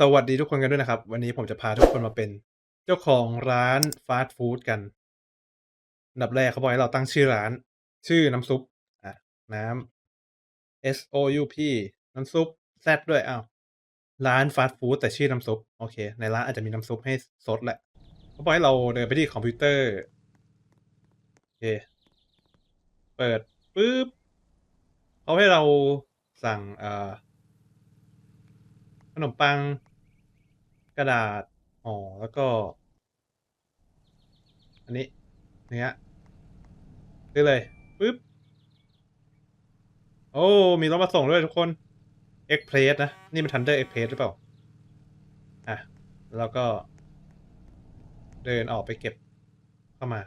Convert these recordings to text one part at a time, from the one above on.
สวัสดีทุกคนกันด้วยนะครับ วันนี้ผมจะพาทุกคนมาเป็นเจ้าของร้านฟาสต์ฟู้ดกันอันดับแรกเขาบอกให้เราตั้งชื่อร้าน ชื่อน้ำซุปอะน้ำ S O U P น้ำซุป Z ด้วยอ้าวร้านฟาสต์ฟู้ดแต่ชื่อน้ำซุปโอเค ในร้านอาจจะมีน้ำซุปให้ซดแหละเขาบอกให้เราเดินไปที่คอมพิวเตอร์โอเค เปิดปุ๊บเขาให้เราสั่งเอ่อขนมปัง กระดาษห่อแล้วก็ อันนี้เนี้ยซื้เลยปึ๊บโอ้ มีรถมาส่งด้วยทุกคนเอ็กเพรสนะ นี่มันทันเดอร์เอ็กเพรสหรือเปล่า อะ แล้วก็ เดินออกไปเก็บเข้ามา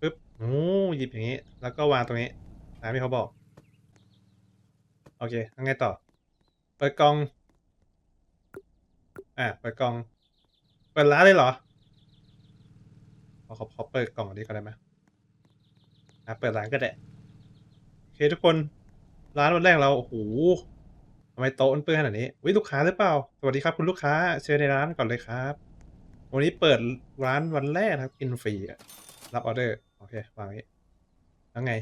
ปึ๊บโอ้หยิบอย่างนี้ แล้วก็วางตรงนี้ตามที่เขาบอก โอเคแล้วไงต่อ เปิดกล่อง อะเปิดกล่อง เปิดร้านเลยเหรอขอขอขอเปิดกล่องอันนี้ก่อนได้ไหมอะเปิดร้านก็ได้โอเคทุกคนร้านวันแรกเราโอ้โหทำไมโต๊ะมันเปื้อนขนาดนี้วิลูกค้าหรือเปล่า สวัสดีครับคุณลูกค้า เชิญในร้านก่อนเลยครับ วันนี้เปิดร้านวันแรกนะครับกินฟรีรับออเดอร์โอเควางนี้แล้วไง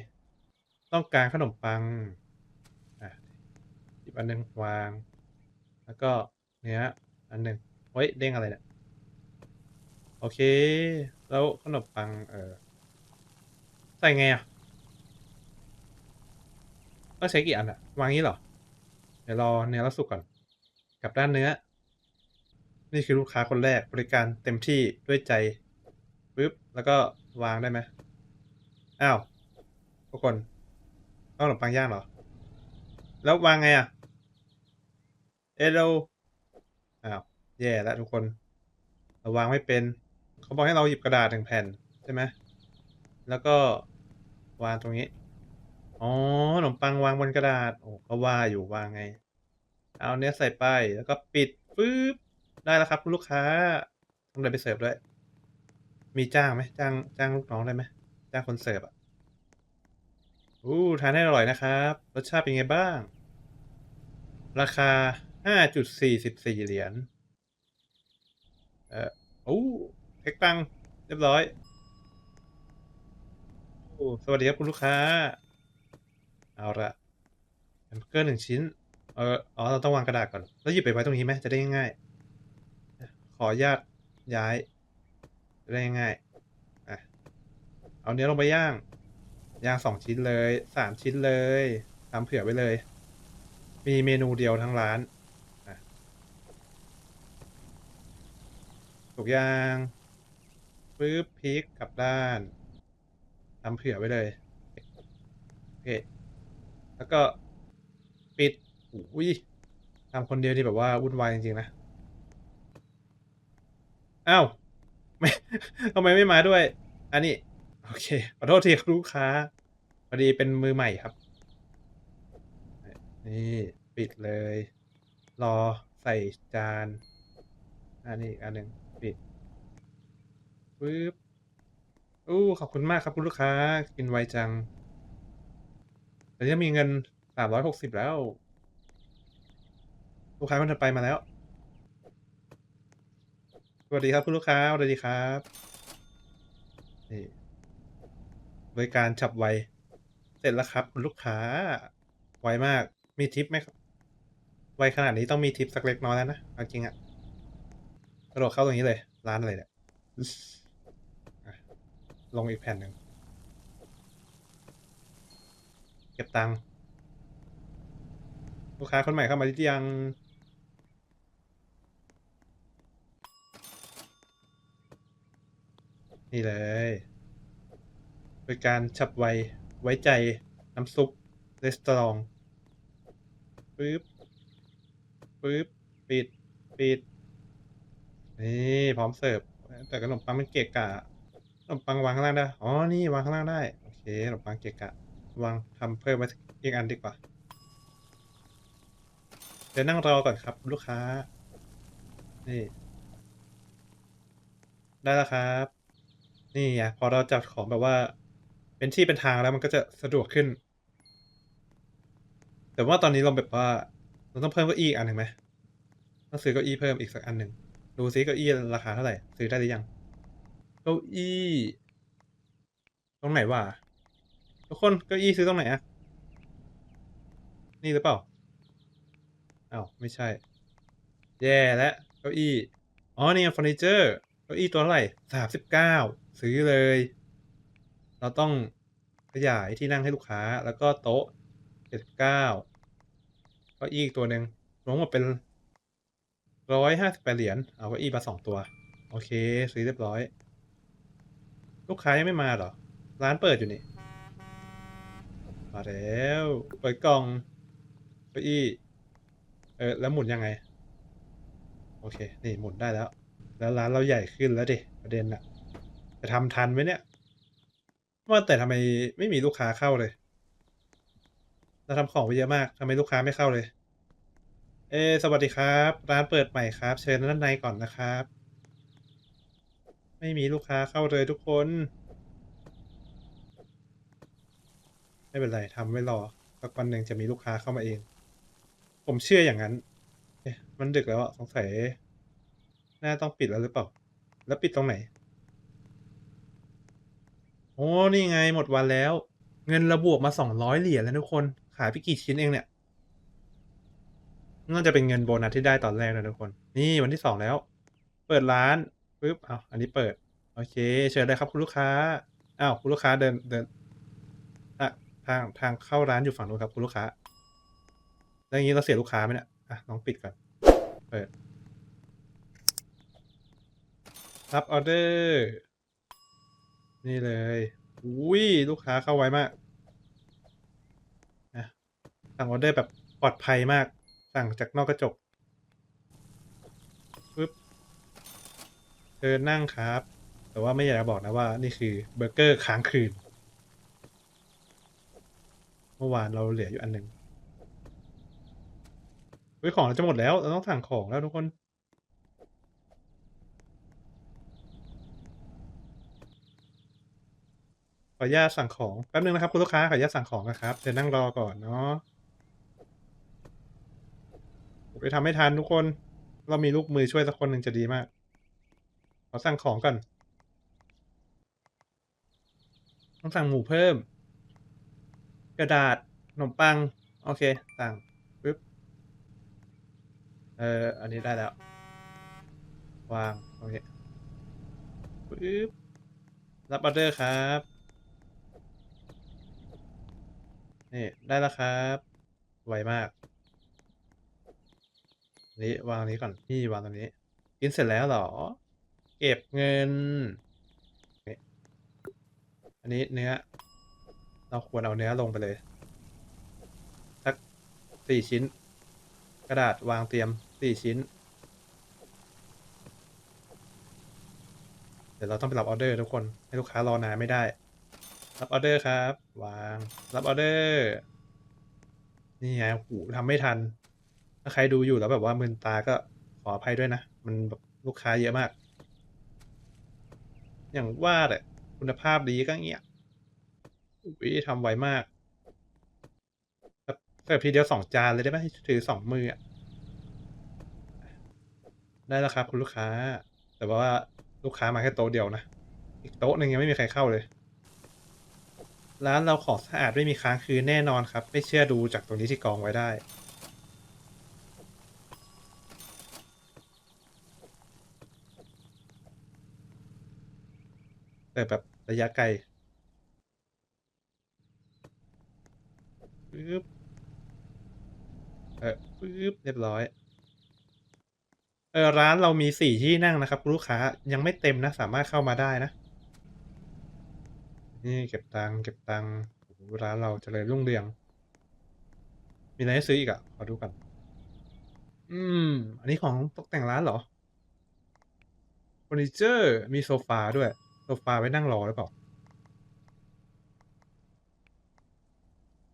ต้องการขนมปังอะหยิบอันนึงวาง แล้วก็เนี้ย อันหนึ่งเฮ้ย เด้งอะไรเนี่ย โอเค แล้วขนมปัง เออ ใส่ไงอะต้องใช้กี่อันอะวางงี้เหรอ เดี๋ยวรอเนื้อแล้วสุกก่อนกลับด้านเนื้อ นี่คือลูกค้าคนแรกบริการเต็มที่ด้วยใจปึ๊บ แล้วก็วางได้ไหมอ้าวทุกคนต้องขนมปังย่างเหรอ แล้ววางไงอะเอโด อ้าวแย่แล้วทุกคนเราวางไม่เป็น เขาบอกให้เราหยิบกระดาษหนึ่งแผ่นใช่ไหมแล้วก็วางตรงนี้อ๋อขนมปังวางบนกระดาษโอ้ก็ว่าอยู่วางไง เอาเนื้อใส่ไปแล้วก็ปิดปึ๊บได้แล้วครับคุณลูกค้าต้องเดินไปเสิร์ฟด้วย มีจ้างไหมจ้างจ้างลูกน้องได้ไหมจ้างคนเสิร์ฟอะอู้ทานให้อร่อยนะครับ รสชาติเป็นไงบ้าง ราคา ห้าจุดสี่สิบสี่เหรียญ เอ่อโอ้เช็คตังค์เรียบร้อยโอ้สวัสดีครับคุณลูกค้า เอาละแฮมเบอร์เกอร์หนึ่งชิ้น เอออ๋อ เราต้องวางกระดาษก่อน แล้วหยิบไปไว้ตรงนี้ไหมจะได้ง่ายๆ ขออนุญาตย้าย จะได้ง่ายๆอะ เอาเนื้อลงไปย่าง ย่างสองชิ้นเลย สามชิ้นเลยทำเผื่อไว้เลย มีเมนูเดียวทั้งร้านอะ ถูกยางปึ๊บพลิกกลับด้านทำเผื่อไว้เลย โอเค แล้วก็ปิดอุ้ยทำคนเดียวนี่แบบว่าวุ่นวายจริงๆนะ อ้าวไม่ทำไมไม่มาด้วย อันนี้ โอเค ขอโทษทีครับลูกค้า พอดีเป็นมือใหม่ครับ นี่ปิดเลย รอใส่จาน อันนี้อีกอันหนึ่ง ปึ๊บอู้ขอบคุณมากครับคุณลูกค้า กินไวจังแต่ยังมีเงินสามร้อยหกสิบแล้ว ลูกค้าคนถัดไปมาแล้ว สวัสดีครับคุณลูกค้า สวัสดีครับนี่บริการฉับไว เสร็จแล้วครับ คุณลูกค้า ไวมาก มีทิปไหมครับ ไวขนาดนี้ต้องมีทิปสักเล็กน้อยแล้วนะเอาจริงอะกระโดดเข้าตรงนี้เลย ร้านอะไรเนี่ยอะ ลงอีกแผ่นหนึ่งเก็บตังค์ลูกค้าคนใหม่เข้ามาหรือยังนี่เลยบริการฉับไว ไว้ใจน้ำซุปเรสตอรองปึ๊บปึ๊บปิด ปิด นี่ พร้อมเสิร์ฟ แต่ขนมปังมันเกะกะ ขนมปังวางข้างล่างได้ อ๋อ นี่วางข้างล่างได้ โอเคขนมปังเกะกะ วางทำเพิ่มไว้อีกอันดีกว่า เดี๋ยวนั่งรอก่อนครับ ลูกค้า นี่ ได้แล้วครับ นี่ไงพอเราจัดของแบบว่า เป็นที่เป็นทางแล้วมันก็จะสะดวกขึ้น แต่ว่าตอนนี้เราแบบว่า เราต้องเพิ่มเก้าอี้อีกอันหนึ่งไหมต้องซื้อเก้าอี้เพิ่มอีกสักอันหนึ่ง ดูซิเก้าอี้ราคาเท่าไหร่ ซื้อได้หรือยัง เก้าอี้ ตรงไหนวะทุกคนเก้าอี้ซื้อตรงไหนอะนี่หรือเปล่าอ้าวไม่ใช่ แย่แล้วเก้าอี้ อ๋อนี่เฟอร์นิเจอร์เก้าอี้ตัวเท่าไหร่สามสิบเก้าซื้อเลย เราต้องขยายที่นั่งให้ลูกค้า แล้วก็โต๊ะเจ็ดเก้าเก้าอี้อีกตัวหนึ่งรวมหมดเป็นร้อยห้าสิบแปดเหรียญ เอาเก้าอี้มาสองตัว โอเค ซื้อเรียบร้อย ลูกค้ายังไม่มาเหรอ ร้านเปิดอยู่นี่ มาแล้ว เปิดกล่องเก้าอี้ เออ แล้วหมุนยังไง โอเค นี่หมุนได้แล้ว แล้วร้านเราใหญ่ขึ้นแล้วดิ ประเด็นอะจะทำทันไหมเนี่ย ว่าแต่ทำไมไม่มีลูกค้าเข้าเลย เราทำของไปเยอะมากทำไมลูกค้าไม่เข้าเลย เออสวัสดีครับ ร้านเปิดใหม่ครับ เชิญด้านในก่อนนะครับ ไม่มีลูกค้าเข้าเลยทุกคน ไม่เป็นไรทำไว้รอสักวันหนึ่งจะมีลูกค้าเข้ามาเอง ผมเชื่ออย่างนั้นมันดึกแล้วอะสงสัยน่าต้องปิดแล้วหรือเปล่า แล้วปิดตรงไหน โอ้ นี่ไงหมดวันแล้ว เงินระบวกมาสองร้อยเหรียญแล้วทุกคน ขายไปกี่ชิ้นเองเนี่ยน่าจะเป็นเงินโบนัสที่ได้ตอนแรกนะทุกคน นี่วันที่สองแล้ว เปิดร้าน ปึ๊บเอาวอันนี้เปิด โอเค เชิญเลยครับคุณลูกค้าอ้าวคุณลูกค้าเดินเดินอะทางทางเข้าร้านอยู่ฝั่งนู้นครับคุณลูกค้าแล้วอย่างนี้เราเสียลูกค้าไหมเนี่ยอะลองปิดก่อน เปิด รับออเดอร์ นี่เลย อุ้ยลูกค้าเข้าไวมากนะสั่งออเดอร์แบบปลอดภัยมาก สั่งจากนอกกระจกปึ๊บ เชิญนั่งครับ แต่ว่าไม่อยากจะบอกนะว่า นี่คือเบอร์เกอร์ค้างคืน เมื่อวานเราเหลืออยู่อันหนึ่งเฮ้ยของเราจะหมดแล้วเราต้องสั่งของแล้วทุกคน ขออนุญาตสั่งของแป๊บนึงนะครับคุณลูกค้าขออนุญาตสั่งของนะครับเดี๋ยวนั่งรอก่อนเนาะไปทำไม่ทันทุกคน เรามีลูกมือช่วยสักคนหนึ่งจะดีมาก อสั่งของก่อน ต้องสั่งหมูเพิ่ม กระดาษขนมปัง โอเค สั่งปึ๊บ เออ อันนี้ได้แล้ว วาง โอเคปึ๊บ รับออเดอร์ครับ นี่ ได้แล้วครับ ไวมากนี้วางนี้ก่อน นี่วางตรงนี้ กินเสร็จแล้วเหรอ เก็บเงิน อันนี้เนื้อ เราควรเอาเนื้อลงไปเลย สักสี่ชิ้น กระดาษวางเตรียมสี่ชิ้น เดี๋ยวเราต้องไปรับออเดอร์ทุกคน ให้ลูกค้ารอนานไม่ได้ รับออเดอร์ครับ วาง รับออเดอร์ นี่ไงโอ้โหทำไม่ทัน ถ้าใครดูอยู่แล้วแบบว่ามึนตาก็ขออภัยด้วยนะ มันแบบลูกค้าเยอะมาก อย่างว่าแต่คุณภาพดีก็เงี้ยอุ้ยทำไวมากแบบเสิร์ฟทีเดียวสองจานเลยได้ไหมถือสองมืออะได้แล้วครับคุณลูกค้า แต่ว่าลูกค้ามาแค่โต๊ะเดียวนะ อีกโต๊ะหนึ่งยังไม่มีใครเข้าเลย ร้านเราของสะอาดไม่มีค้างคืนแน่นอนครับ ไม่เชื่อดูจากตรงนี้ที่กองไว้ได้ แต่แบบระยะไกลปึ๊บเออปึ๊บเรียบร้อยเออร้านเรามีสี่ที่นั่งนะครับ ลูกค้ายังไม่เต็มนะ สามารถเข้ามาได้นะ นี่เก็บตังเก็บตังร้านเราเจริญรุ่งเรือง มีอะไรให้ซื้ออีกอะ ขอดูก่อนอืม อันนี้ของตกแต่งร้านเหรอเฟอร์นิเจอร์มีโซฟาด้วย โซฟาไว้นั่งรอหรือเปล่า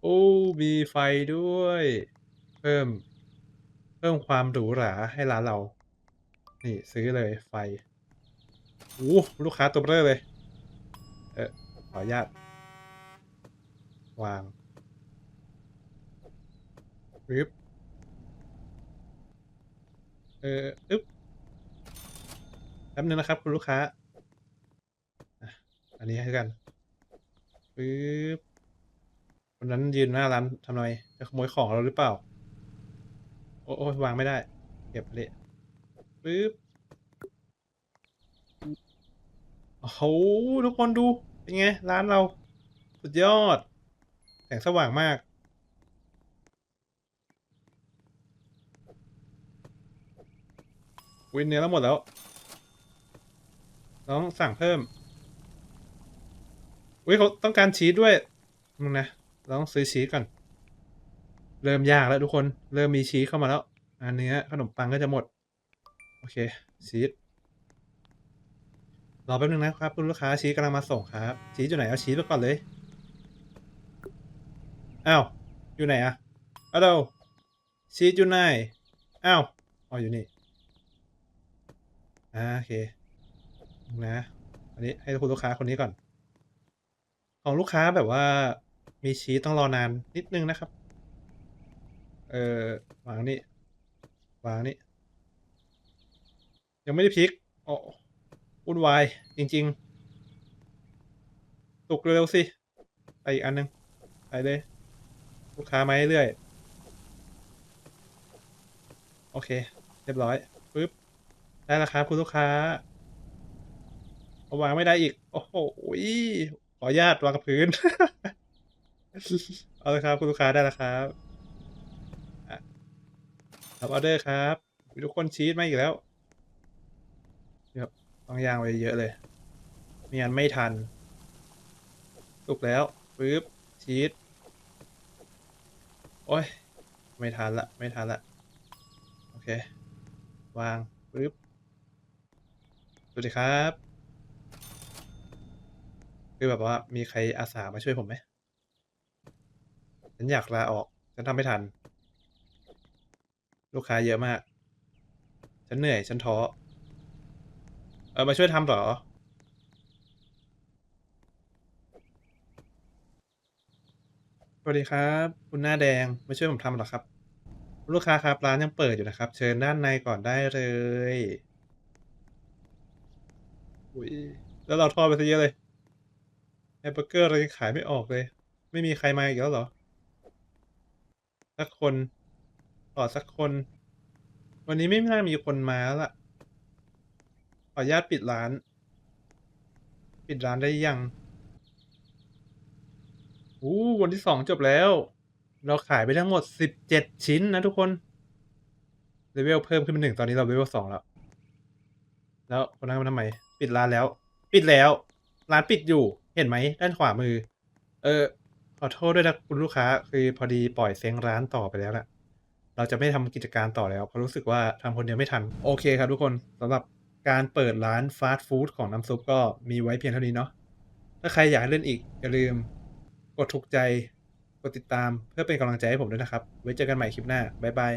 โอ้ มีไฟด้วย เพิ่ม เพิ่มความหรูหราให้ร้านเรา นี่ซื้อเลยไฟโอ้ลูกค้าตัวเบอร์เลย เออขออนุญาต วางปึ๊บเอออึ๊บแป๊บนึงนะครับ คุณลูกค้าอะ อันนี้ให้กันปึ๊บคนนั้นยืนหน้าร้านทำไมจะขโมยของเราหรือเปล่าโอ้โอ้ยวางไม่ได้ เก็บเลยปึ๊บโอ้โหทุกคนดู เป็นไง ร้านเรา สุดยอด แสงสว่างมากวินเนื้อแล้วหมดแล้วต้องสั่งเพิ่ม อุ้ยเขาต้องการชีสด้วยมึงนะเราต้องซื้อชีสก่อน เริ่มยากแล้วทุกคน เริ่มมีชีสเข้ามาแล้ว อันเนื้อขนมปังก็จะหมด โอเค ชีสรอแป๊บนึงนะครับคุณลูกค้าชีสกำลังมาส่งครับ ชีสอยู่ไหนเอาชีสไปก่อนเลยอ้าวอยู่ไหนอะอ้าวชีสอยู่ไหนอ้าวอ๋ออยู่นี่อ่าโอเคนะอันนี้ให้คุณลูกค้าคนนี้ก่อน ของลูกค้าแบบว่า มีชีสต้องรอนานนิดนึงนะครับ เออวางนี่วางนี่ยังไม่ได้พลิกอ๋อวุ่นวาย จริงๆตุกเร็วๆสิไปอีกอันหนึงไปเลย ลูกค้ามาเรื่อยโอเค เรียบร้อยปึ๊บได้แล้วครับคุณลูกค้าเอาวางไม่ได้อีก โอ้โห ออนุญาตวางกับพื้น เอาเลยครับคุณลูกค้าได้แล้วครับรับออเดอร์ครับทุกคนชีสมาอีกแล้วครับต้องย่างไว้เยอะเลยไม่งั้นไม่ทันสุกแล้วปึ๊บชีสโอ้ย ไม่ทันละ ไม่ทันละ โอเค วางปึ๊บสวัสดีครับ คือแบบว่ามีใครอาสามาช่วยผมไหมฉันอยากลาออกฉันทำไม่ทัน ลูกค้าเยอะมาก ฉันเหนื่อย ฉันท้อ เออมาช่วยทำเหรอ สวัสดีครับ คุณหน้าแดงมาช่วยผมทำหรอครับ ลูกค้าครับร้านยังเปิดอยู่นะครับ เชิญด้านในก่อนได้เลย อุ้ยแล้วเราทอดไปซะเยอะเลย แฮมเบอร์เกอร์เรายังขายไม่ออกเลย ไม่มีใครมาอีกแล้วเหรอ สักคนขอสักคน วันนี้ไม่น่ามีคนมาแล้วล่ะ ขออนุญาตปิดร้าน ปิดร้านได้ยังอู้วันที่สองจบแล้ว เราขายไปทั้งหมดสิบเจ็ดชิ้นนะทุกคนเลเวลเพิ่มขึ้นเป็นหนึ่งตอนนี้เราเลเวลสองแล้ว แล้วคนนั้นมาทำไม ปิดร้านแล้ว ปิดแล้ว ร้านปิดอยู่ เห็นไหมด้านขวามือ เออขอโทษด้วยนะคุณลูกค้า คือพอดีปล่อยเซ้งร้านต่อไปแล้วแหละเราจะไม่ทำกิจการต่อแล้วเพราะรู้สึกว่าทำคนเดียวไม่ทัน โอเคครับทุกคนสำหรับการเปิดร้านฟาสต์ฟู้ดของน้ำซุปก็มีไว้เพียงเท่านี้เนาะถ้าใครอยากเล่นอีก อย่าลืม กดถูกใจ กดติดตามเพื่อเป็นกำลังใจให้ผมด้วยนะครับ ไว้เจอกันใหม่คลิปหน้า บ๊ายบาย